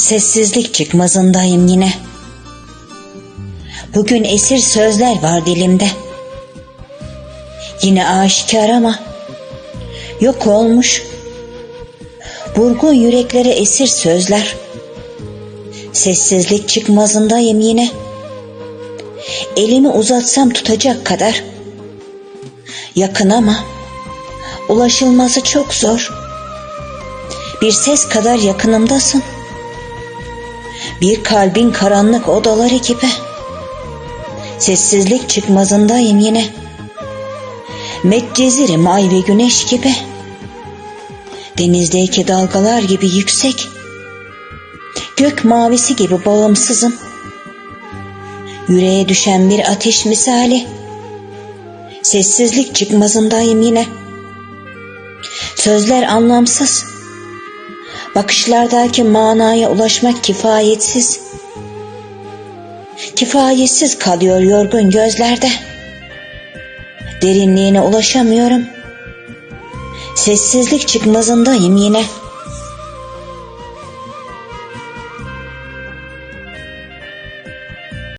Sessizlik çıkmazındayım yine. Bugün esir sözler var dilimde. Yine aşikar ama yok olmuş. Burgun yüreklere esir sözler. Sessizlik çıkmazındayım yine. Elimi uzatsam tutacak kadar. Yakın ama ulaşılması çok zor. Bir ses kadar yakınımdasın. Bir kalbin karanlık odaları gibi. Sessizlik çıkmazındayım yine. Medcezirim ay ve güneş gibi. Denizdeki dalgalar gibi yüksek. Gök mavisi gibi bağımsızım. Yüreğe düşen bir ateş misali. Sessizlik çıkmazındayım yine. Sözler anlamsız. Bakışlardaki manaya ulaşmak kifayetsiz. Kifayetsiz kalıyor yorgun gözlerde. Derinliğine ulaşamıyorum. Sessizlik çıkmazındayım yine.